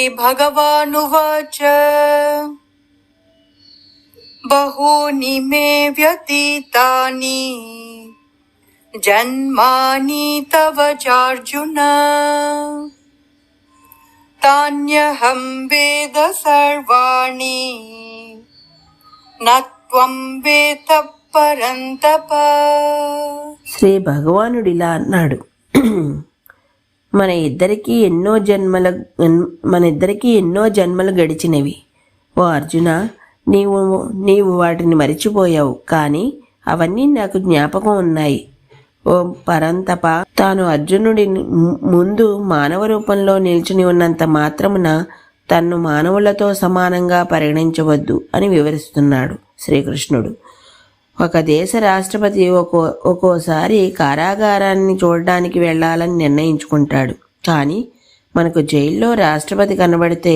श्रीभगवानुवाच बहूनि मे व्यतीतानि जन्मानि तव चार्जुन तान्यहं वेद सर्वाणि न त्वं वेत्त परन्तप శ్రీ భగవానుడు ఇలా అన్నాడు మన ఇద్దరికీ ఎన్నో జన్మల మన ఇద్దరికీ ఎన్నో జన్మలు గడిచినవి. ఓ అర్జున నీవు నీవు వాటిని మరిచిపోయావు కానీ అవన్నీ నాకు జ్ఞాపకం ఉన్నాయి. ఓ పరంతప తాను అర్జునుడి ముందు మానవ రూపంలో నిల్చుని ఉన్నంత మాత్రమున తన్ను మానవులతో సమానంగా పరిగణించవద్దు అని వివరిస్తున్నాడు శ్రీకృష్ణుడు. ఒక దేశ రాష్ట్రపతి ఒక్కో ఒక్కోసారి కారాగారాన్ని చూడడానికి వెళ్ళాలని నిర్ణయించుకుంటాడు. కానీ మనకు జైల్లో రాష్ట్రపతి కనబడితే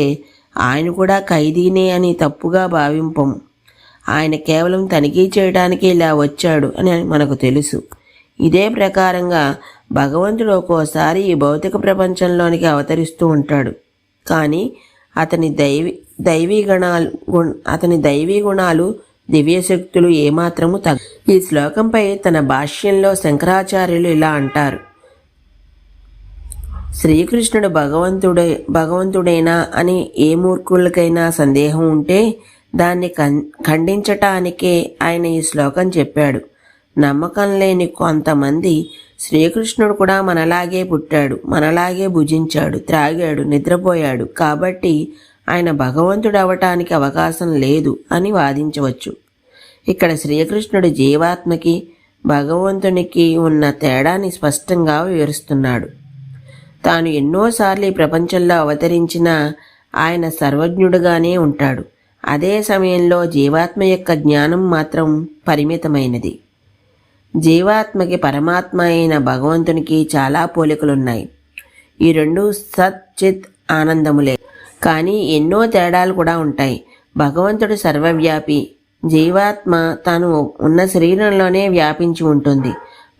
ఆయన కూడా ఖైదీనే అని తప్పుగా భావింపము ఆయన కేవలం తనిఖీ చేయడానికి ఇలా వచ్చాడు అని మనకు తెలుసు. ఇదే ప్రకారంగా భగవంతుడు ఒక్కోసారి ఈ భౌతిక ప్రపంచంలోనికి అవతరిస్తూ ఉంటాడు. కానీ అతని దైవీ దైవీ గణాలు అతని దైవీ గుణాలు దివ్యశక్తులు ఏమాత్రము తగ్గ ఈ శ్లోకంపై తన భాష్యంలో శంకరాచార్యులు ఇలా అంటారు. శ్రీకృష్ణుడు భగవంతుడే భగవంతుడేనా అని ఏ మూర్ఖులకైనా సందేహం ఉంటే దాన్ని ఖండించటానికే ఆయన ఈ శ్లోకం చెప్పాడు. నమ్మకం లేని కొంతమంది శ్రీకృష్ణుడు కూడా మనలాగే పుట్టాడు మనలాగే భుజించాడు త్రాగాడు నిద్రపోయాడు. కాబట్టి ఆయన భగవంతుడు అవటానికి అవకాశం లేదు అని వాదించవచ్చు. ఇక్కడ శ్రీకృష్ణుడు జీవాత్మకి భగవంతునికి ఉన్న తేడాని స్పష్టంగా వివరిస్తున్నాడు. తాను ఎన్నోసార్లు ఈ ప్రపంచంలో అవతరించిన ఆయన సర్వజ్ఞుడుగానే ఉంటాడు. అదే సమయంలో జీవాత్మ యొక్క జ్ఞానం మాత్రం పరిమితమైనది. జీవాత్మకి పరమాత్మ అయిన భగవంతునికి చాలా పోలికలున్నాయి. ఈ రెండు సత్ చిత్ ఆనందములే. కానీ ఎన్నో తేడాలు కూడా ఉంటాయి. భగవంతుడు సర్వవ్యాపి. జీవాత్మ తాను ఉన్న శరీరంలోనే వ్యాపించి ఉంటుంది.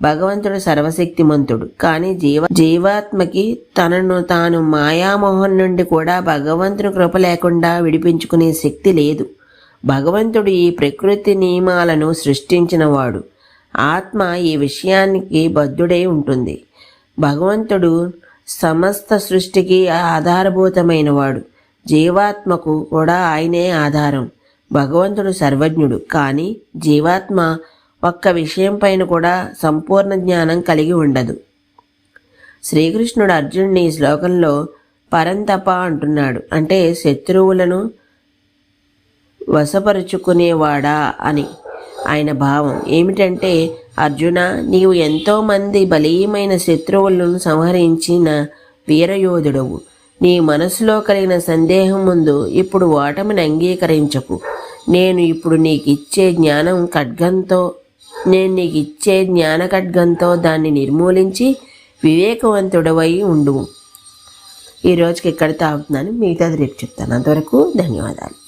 భగవంతుడు సర్వశక్తిమంతుడు. కానీ జీవ జీవాత్మకి తనను తాను మాయామోహం నుండి కూడా భగవంతుని కృప లేకుండా విడిపించుకునే శక్తి లేదు. భగవంతుడు ఈ ప్రకృతి నియమాలను సృష్టించినవాడు. ఆత్మ ఈ విషయానికి బద్ధుడై ఉంటుంది. భగవంతుడు సమస్త సృష్టికి ఆధారభూతమైనవాడు. జీవాత్మకు కూడా ఆయనే ఆధారం. భగవంతుడు సర్వజ్ఞుడు. కానీ జీవాత్మ ఒక్క విషయం పైన కూడా సంపూర్ణ జ్ఞానం కలిగి ఉండదు. శ్రీకృష్ణుడు అర్జునుడిని ఈ శ్లోకంలో పరంతప అంటున్నాడు. అంటే శత్రువులను వశపరుచుకునేవాడా అని. ఆయన భావం ఏమిటంటే అర్జున నీవు ఎంతోమంది బలీయమైన శత్రువులను సంహరించిన వీరయోధుడవు. నీ మనసులో కలిగిన సందేహం ముందు ఇప్పుడు ఓటమిని అంగీకరించకు. నేను ఇప్పుడు నీకు ఇచ్చే జ్ఞానం ఖడ్గంతో నేను నీకు ఇచ్చే జ్ఞాన ఖడ్గంతో దాన్ని నిర్మూలించి వివేకవంతుడవై ఉండు ఈ రోజుకి ఇక్కడ తాగుతున్నాను. మిగతాది రేపు చెప్తాను. అంతవరకు ధన్యవాదాలు.